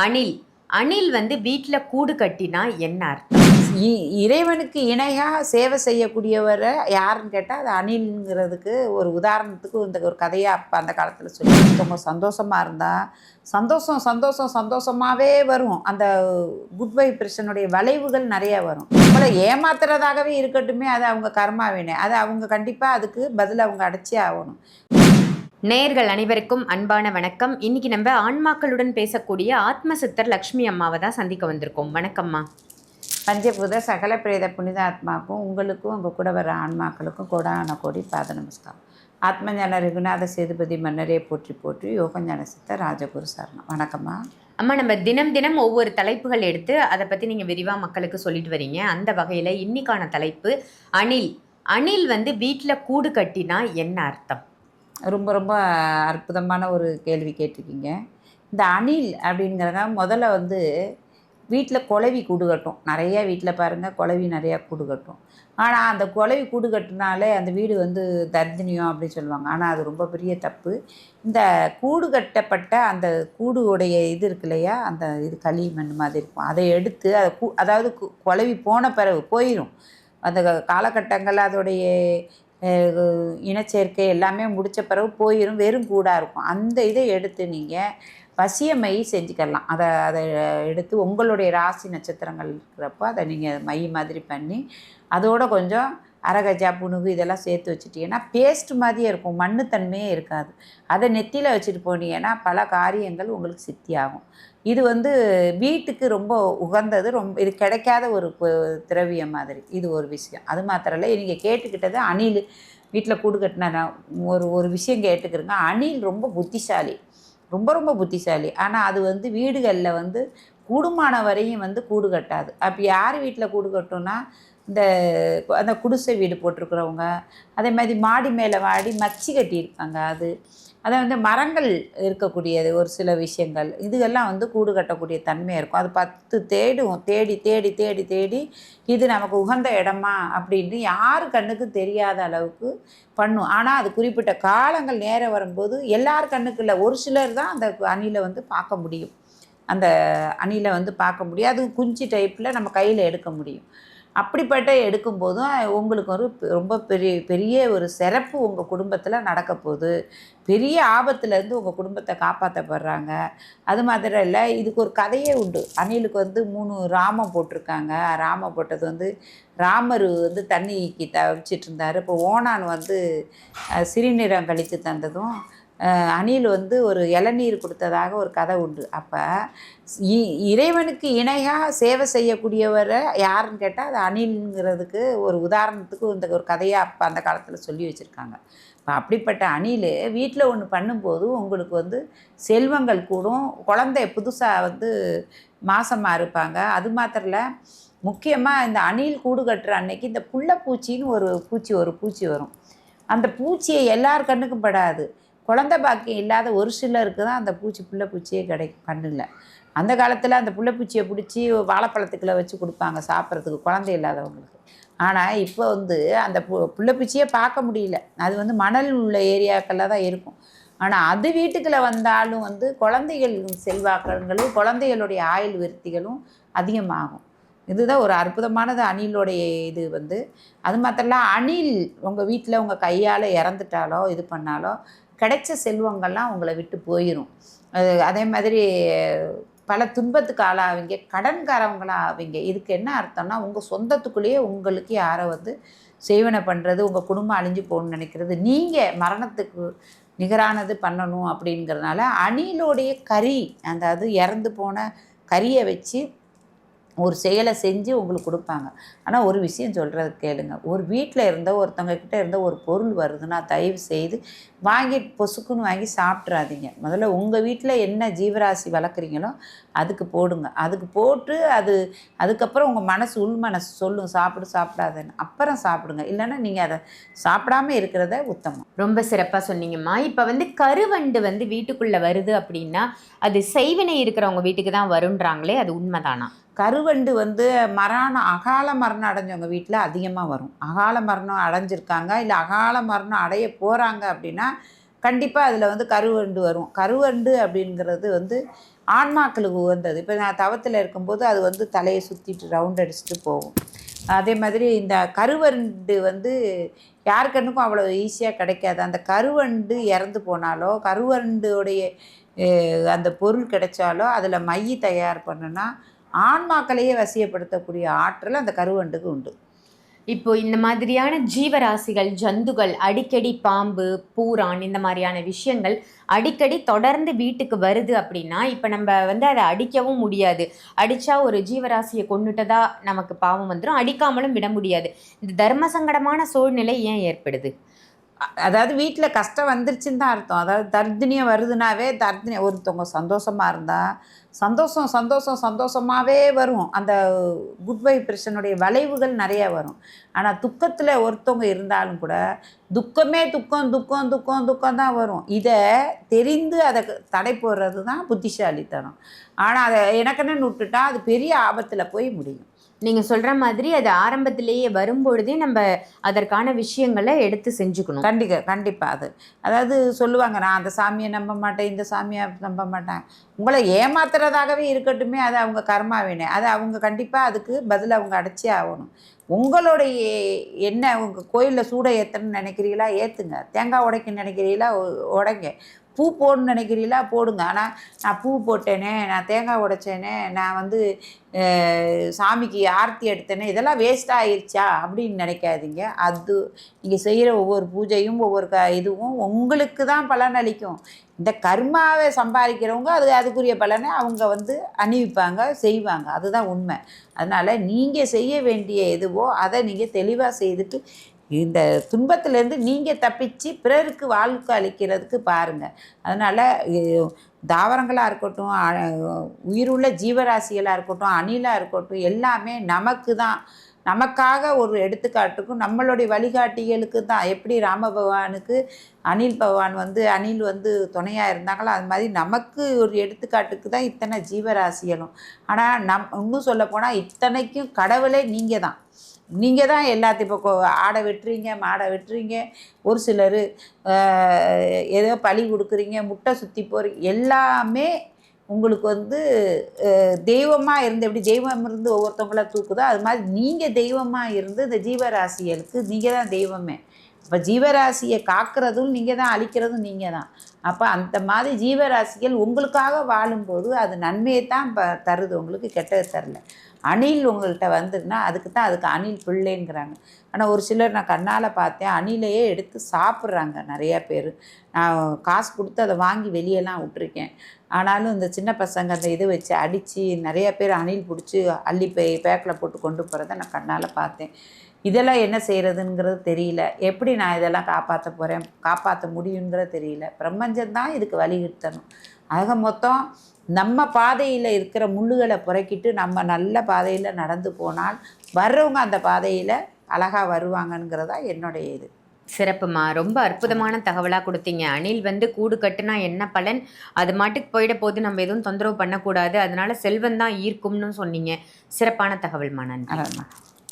அணில். அணில் வந்து வீட்டில் கூடு கட்டினா என்ன அர்த்தம்? இ- இறைவனுக்கு இணையாக சேவை செய்யக்கூடியவரை யாருன்னு கேட்டால் அது அணில்ங்கிறதுக்கு ஒரு உதாரணத்துக்கு இந்த ஒரு கதையாக அப்போ அந்த காலத்தில் சொல்லி ஒருத்தவங்க சந்தோஷமாக இருந்தால் சந்தோஷம் சந்தோஷம் சந்தோஷமாகவே வரும். அந்த குட் வைப்ரேஷனுடைய விளைவுகள் நிறைய வரும். நம்மளை ஏமாத்துறதாகவே இருக்கட்டுமே அது அவங்க கர்மாவினை. அது அவங்க கண்டிப்பாக அதுக்கு பதில் அவங்க அடைச்சே ஆகணும். நேர்கள் அனைவருக்கும் அன்பான வணக்கம். இன்னைக்கு நம்ம ஆன்மாக்களுடன் பேசக்கூடிய ஆத்ம சித்தர் லக்ஷ்மி அம்மாவை தான் சந்திக்க வந்திருக்கோம். வணக்கம்மா. பஞ்சபூத சகல பிரேத புனித ஆத்மாக்கும் உங்களுக்கும் உங்கள் கூட வர ஆன்மாக்களுக்கும் கோடான கோடி பாத நமஸ்காரம். ஆத்மஞான ரகுநாத சேதுபதி மன்னரே போற்றி போற்றி யோகஞான சித்த ராஜகுரு சரணம். வணக்கம்மா. அம்மா நம்ம தினம் தினம் ஒவ்வொரு தலைப்புகள் எடுத்து அதை பற்றி நீங்கள் விரிவாக மக்களுக்கு சொல்லிட்டு வரீங்க. அந்த வகையில் இன்னைக்கான தலைப்பு அணில். அணில் வந்து வீட்டில் கூடு கட்டினா என்ன அர்த்தம்? ரொம்ப ரொம்ப அற்புதமான ஒரு கேள்வி கேட்டிருக்கீங்க. இந்த அணில் அப்படிங்கிறத முதல்ல வந்து வீட்டில் குலவி கூடு கட்டும். நிறைய வீட்டில் பாருங்கள் குலவி நிறையா கூடு கட்டும். ஆனால் அந்த குலவி கூடு கட்டினாலே அந்த வீடு வந்து தர்தினியம் அப்படின்னு சொல்லுவாங்க. ஆனால் அது ரொம்ப பெரிய தப்பு. இந்த கூடு கட்டப்பட்ட அந்த கூடுடைய இது இருக்கு இல்லையா? அந்த இது களிமண் மாதிரி இருக்கும். அதை எடுத்து அதை கூ அதாவது கு- போன பிறகு போயிடும் அந்த காலகட்டங்கள் அதோடைய இனச்சேர்க்கை எல்லாமே முடித்த பிறகு போயிடும் வெறும் கூடாக இருக்கும். அந்த இதை எடுத்து நீங்கள் வசிய மை செஞ்சுக்கலாம். அதை அதை எடுத்து உங்களுடைய ராசி நட்சத்திரங்கள் இருக்கிறப்போ அதை நீங்கள் மை மாதிரி பண்ணி அதோட கொஞ்சம் அரகஜா புணுகு இதெல்லாம் சேர்த்து வச்சுட்டீங்கன்னா பேஸ்ட் மாதிரியே இருக்கும். மண்ணுத்தன்மையே இருக்காது. அதை நெத்தியில் வச்சுட்டு போனீங்கன்னா பல காரியங்கள் உங்களுக்கு சித்தியாகும். இது வந்து வீட்டுக்கு ரொம்ப உகந்தது. ரொம்ப இது கிடைக்காத ஒரு திரவியம் மாதிரி. இது ஒரு விஷயம். அது மாத்திரம் இல்லை நீங்கள் கேட்டுக்கிட்டது அணில். வீட்டில் கூடு கட்டின நான் ஒரு ஒரு விஷயம் கேட்டுக்கிறேங்க. அணில் ரொம்ப புத்திசாலி. ரொம்ப ரொம்ப புத்திசாலி. ஆனால் அது வந்து வீடுகளில் வந்து கூடுமான வரையும் வந்து கூடு கட்டாது. அப்போ யார் வீட்டில் கூடு கட்டும்னா இந்த அந்த குடிசை வீடு போட்டிருக்கிறவங்க அதே மாதிரி மாடி மேலே வாடி மச்சி கட்டியிருக்காங்க அது. அதை வந்து மரங்கள் இருக்கக்கூடியது ஒரு சில விஷயங்கள். இதுகெல்லாம் வந்து கூடு கட்டக்கூடிய தன்மையாக இருக்கும். அது பத்து தேடும் தேடி தேடி தேடி தேடி இது நமக்கு உகந்த இடமா அப்படின்னு யார் கண்ணுக்கு தெரியாத அளவுக்கு பண்ணும். ஆனால் அது குறிப்பிட்ட காலங்கள் நேரம் வரும்போது எல்லார் கண்ணுக்கு இல்லை. ஒரு சிலர் தான் அந்த அணிலை வந்து பார்க்க முடியும். அந்த அணிலை வந்து பார்க்க முடியும். அது குஞ்சு டைப்பில் நம்ம கையில் எடுக்க முடியும். அப்படிப்பட்ட எடுக்கும்போதும் உங்களுக்கு ஒரு ரொம்ப பெரிய பெரிய ஒரு சிறப்பு உங்கள் குடும்பத்தில் நடக்க போகுது. பெரிய ஆபத்துலேருந்து உங்கள் குடும்பத்தை காப்பாற்றப்படுறாங்க அது மாத்திரம் இல்லை இதுக்கு ஒரு கதையே உண்டு. அணிலுக்கு வந்து மூணு ராமம் போட்டிருக்காங்க. ராமம் போட்டது வந்து ராமர் வந்து தண்ணிக்கு தவிச்சிட்டு இருந்தார் இப்போ ஓனான் வந்து சிறுநீரம் கழித்து தந்ததும் அணில் வந்து ஒரு இளநீர் கொடுத்ததாக ஒரு கதை உண்டு. அப்போ இறைவனுக்கு இணையாக சேவை செய்யக்கூடியவரை யாருன்னு கேட்டால் அது அணில்ங்கிறதுக்கு ஒரு உதாரணத்துக்கு இந்த ஒரு கதையாக அப்போ அந்த காலத்தில் சொல்லி வச்சுருக்காங்க. இப்போ அப்படிப்பட்ட அணில் வீட்டில் ஒன்று பண்ணும்போது உங்களுக்கு வந்து செல்வங்கள் கூடும். குழந்தை புதுசாக வந்து மாசமாக இருப்பாங்க. அது மாத்திரம் முக்கியமாக இந்த அணில் கூடு கட்டுற அன்னைக்கு இந்த புள்ளப்பூச்சின்னு ஒரு பூச்சி ஒரு பூச்சி வரும். அந்த பூச்சியை எல்லார் கண்ணுக்கும் படாது. குழந்தை பாக்கியம் இல்லாத ஒரு சிலருக்கு தான் அந்த பூச்சி புள்ளப்பூச்சியே கிடை கண்ணில் அந்த காலத்தில் அந்த புள்ளப்பூச்சியை பிடிச்சி வாழைப்பழத்துக்குள்ள வச்சு கொடுப்பாங்க சாப்பிட்றதுக்கு குழந்தை இல்லாதவங்களுக்கு. ஆனால் இப்போ வந்து அந்த பு புள்ளப்பூச்சியே பார்க்க முடியல. அது வந்து மணல் உள்ள ஏரியாக்களில் தான் இருக்கும். ஆனால் அது வீட்டுக்குள்ளே வந்தாலும் வந்து குழந்தைகள் செல்வாக்கங்களும் குழந்தைகளுடைய ஆயுள் விருத்திகளும் அதிகமாகும். இதுதான் ஒரு அற்புதமானது அணிலுடைய இது வந்து. அது மாத்திரம் அணில் உங்கள் வீட்டில் உங்கள் கையால் இறந்துட்டாலோ இது பண்ணாலோ கிடைச்ச செல்வங்கள்லாம் அவங்கள விட்டு போயிடும் அது அதே மாதிரி பல துன்பத்துக்கு ஆளாவீங்க கடன்காரவங்களாக ஆவீங்க. இதுக்கு என்ன அர்த்தம்னா உங்கள் சொந்தத்துக்குள்ளேயே உங்களுக்கு யாரை வந்து சேவனை பண்ணுறது உங்கள் குடும்பம் அழிஞ்சு போகணும்னு நினைக்கிறது நீங்கள் மரணத்துக்கு நிகரானது பண்ணணும் அப்படிங்கிறதுனால அணிலோடைய கறி அதாவது இறந்து போன கறியை வச்சு ஒரு செயலை செஞ்சு உங்களுக்கு கொடுப்பாங்க. ஆனால் ஒரு விஷயம் சொல்கிறது கேளுங்க. ஒரு வீட்டில் இருந்த ஒருத்தவங்க கிட்டே இருந்த ஒரு பொருள் வருதுன்னா தயவு செய்து வாங்கி பொசுக்குன்னு வாங்கி சாப்பிட்றாதீங்க முதல்ல உங்கள் வீட்டில் என்ன ஜீவராசி வளர்க்குறீங்களோ அதுக்கு போடுங்க. அதுக்கு போட்டு அது அதுக்கப்புறம் உங்கள் மனசு உள் மனசு சொல்லும். சாப்பிடு சாப்பிடாதேன்னு. அப்புறம் சாப்பிடுங்க. இல்லைன்னா நீங்கள் அதை சாப்பிடாம இருக்கிறத உத்தமம். ரொம்ப சிறப்பாக சொன்னீங்கம்மா. இப்போ வந்து கருவண்டு வந்து வீட்டுக்குள்ளே வருது அப்படின்னா அது செய்வினை இருக்கிறவங்க வீட்டுக்கு தான் வருன்றாங்களே அது உண்மைதானா? கருவண்டு வந்து மரணம் அகால மரணம் அடைஞ்சவங்க வீட்டில் அதிகமாக வரும். அகால மரணம் அடைஞ்சிருக்காங்க இல்லை அகால மரணம் அடைய போகிறாங்க அப்படின்னா கண்டிப்பாக அதில் வந்து கருவண்டு வரும். கருவண்டு அப்படிங்கிறது வந்து ஆன்மாக்களுக்கு உகந்தது. இப்போ நான் தவத்தில் இருக்கும்போது அது வந்து தலையை சுற்றிட்டு ரவுண்ட் அடிச்சுட்டு போகும். அதே மாதிரி இந்த கருவண்டு வந்து யார் கண்ணுக்கும் அவ்வளோ ஈஸியாக கிடைக்காது. அந்த கருவண்டு இறந்து போனாலோ கருவண்டுடைய அந்த பொருள் கிடைச்சாலோ அதில் மை தயார் பண்ணுன்னா ஆன்மாக்களையே வசியப்படுத்தக்கூடிய ஆற்றல் அந்த கருவண்டுக்கு உண்டு. இப்போ இந்த மாதிரியான ஜீவராசிகள் ஜந்துகள் அடிக்கடி பாம்பு பூரான் இந்த மாதிரியான விஷயங்கள் அடிக்கடி தொடர்ந்து வீட்டுக்கு வருது அப்படின்னா இப்போ நம்ம வந்து அதை அடிக்கவும் முடியாது. அடித்தா ஒரு ஜீவராசியை கொண்டுட்டதா நமக்கு பாவம் வந்துடும் அடிக்காமலும் விட முடியாது. இந்த தர்ம சங்கடமான சூழ்நிலை ஏன் ஏற்படுது? அதாவது வீட்டில் கஷ்டம் வந்துருச்சுன்னு தான் அர்த்தம். அதாவது தர்தினியம் வருதுனாவே தர்தினியம் ஒருத்தவங்க சந்தோஷமாக இருந்தால் சந்தோஷம் சந்தோஷம் சந்தோஷமாகவே வரும். அந்த குட் வைப்ரேஷனுடைய வளைவுகள் நிறைய வரும். ஆனால் துக்கத்தில் ஒருத்தவங்க இருந்தாலும் கூட துக்கமே துக்கம் துக்கம் துக்கம் துக்கம் தான் வரும். இதை தெரிந்து அதை தடை போடுறது தான் புத்திசாலித்தனம். ஆனால் அதை எனக்குன்னு விட்டுட்டா அது பெரிய ஆபத்தில் போய் முடியும். நீங்கள் சொல்கிற மாதிரி அது ஆரம்பத்திலேயே வரும்பொழுதே நம்ம அதற்கான விஷயங்களை எடுத்து செஞ்சுக்கணும். கண்டிக்க கண்டிப்பாக அது. அதாவது சொல்லுவாங்க நான் அந்த சாமியை நம்ப மாட்டேன் இந்த சாமியை நம்ப மாட்டேன். உங்களை ஏமாத்துறதாகவே இருக்கட்டுமே அது அவங்க கர்மாவினே அது அவங்க கண்டிப்பாக அதுக்கு பதில் அவங்க அடைச்சே ஆகணும். உங்களுடைய என்ன உங்கள் கோயிலில் சூடை ஏற்றணும்னு நினைக்கிறீங்களா? ஏற்றுங்க தேங்காய் உடைக்கணும்னு நினைக்கிறீங்களா? உடைங்க. பூ போடணும்னு நினைக்கிறீங்களா? போடுங்க. ஆனால் நான் பூ போட்டேனே நான் தேங்காய் உடைச்சேனே நான் வந்து சாமிக்கு ஆர்த்தி எடுத்தேனே இதெல்லாம் வேஸ்ட் ஆயிருச்சா? அப்படின்னு நினைக்காதீங்க. அது நீங்கள் செய்கிற ஒவ்வொரு பூஜையும் ஒவ்வொரு க இதுவும் உங்களுக்கு தான் பலன் அளிக்கும். இந்த கர்மாவை சம்பாதிக்கிறவங்க அது அதுக்குரிய பலனை அவங்க வந்து அணிவிப்பாங்க செய்வாங்க. அதுதான் உண்மை. அதனால் நீங்கள் செய்ய வேண்டிய எதுவோ அதை நீங்கள் தெளிவாக செய்துட்டு இந்த துன்பத்திலேருந்து நீங்கள் தப்பிச்சு பிறருக்கு வாழ்க்கை அளிக்கிறதுக்கு பாருங்கள் அதனால் தாவரங்களாக இருக்கட்டும் உயிருள்ள ஜீவராசிகளாக இருக்கட்டும் அணிலாக இருக்கட்டும் எல்லாமே நமக்கு தான். நமக்காக ஒரு எடுத்துக்காட்டுக்கும் நம்மளுடைய வழிகாட்டிகளுக்கு தான். எப்படி ராம பகவானுக்கு அனில் பகவான் வந்து அணில் வந்து துணையாக இருந்தாங்களோ அது மாதிரி நமக்கு ஒரு எடுத்துக்காட்டுக்கு தான் இத்தனை ஜீவராசிகளும். ஆனால் நம் இன்னும் சொல்லப்போனால் இத்தனைக்கும் கடவுளே நீங்கள் தான். நீங்கள் தான் எல்லாத்தையும் இப்போ ஆடை வெட்டுறீங்க மாடை வெட்டுறீங்க. ஒரு சிலர் ஏதோ பழி கொடுக்குறீங்க முட்டை சுற்றி போகிறீங்க எல்லாமே உங்களுக்கு வந்து தெய்வமாக இருந்து எப்படி தெய்வம் இருந்து ஒவ்வொருத்தவங்கள தூக்குதோ அது மாதிரி நீங்கள் தெய்வமாக இருந்து இந்த ஜீவராசிகளுக்கு நீங்கள் தான் தெய்வமே. அப்போ ஜீவராசியை காக்கிறதும் நீங்கள் தான் அழிக்கிறதும் நீங்கள் தான். அப்போ அந்த மாதிரி ஜீவராசிகள் உங்களுக்காக வாழும்போது அது நன்மையை தான் ப தருது. உங்களுக்கு கெட்டது தரல. அணில் உங்கள்கிட்ட வந்துருன்னா அதுக்கு தான் அதுக்கு அணில் பிள்ளைங்கிறாங்க. ஆனால் ஒரு சிலர் நான் கண்ணால் பார்த்தேன் அணிலையே எடுத்து சாப்பிட்றாங்க நிறையா பேர். நான் காசு கொடுத்து அதை வாங்கி வெளியெல்லாம் விட்டுருக்கேன். ஆனாலும் இந்த சின்ன பசங்க அந்த இதை வச்சு அடித்து நிறையா பேர் அணில் பிடிச்சி அள்ளி பே பேக்கில் போட்டு கொண்டு போகிறத நான் கண்ணால் பார்த்தேன். இதெல்லாம் என்ன செய்கிறதுங்கிறது தெரியல. எப்படி நான் இதெல்லாம் காப்பாற்ற போகிறேன் காப்பாற்ற முடியுங்கிறது தெரியல. பிரபஞ்சம்தான் இதுக்கு வழிகிட்டணும் ஆக மொத்தம் நம்ம பாதையில் இருக்கிற முள்ளுகளை புறக்கிட்டு நம்ம நல்ல பாதையில் நடந்து போனால் வர்றவங்க அந்த பாதையில் அழகாக வருவாங்கங்கிறதா என்னுடைய இது. சிறப்புமா. ரொம்ப அற்புதமான தகவலாக கொடுத்தீங்க. அணில் வந்து கூடு கட்டுனா என்ன பலன்? அது மாட்டுக்கு போயிட போது நம்ம எதுவும் தொந்தரவு பண்ணக்கூடாது. அதனால செல்வம் தான் ஈர்க்கும்னு சொன்னீங்க. சிறப்பான தகவல்மா. நன்றி.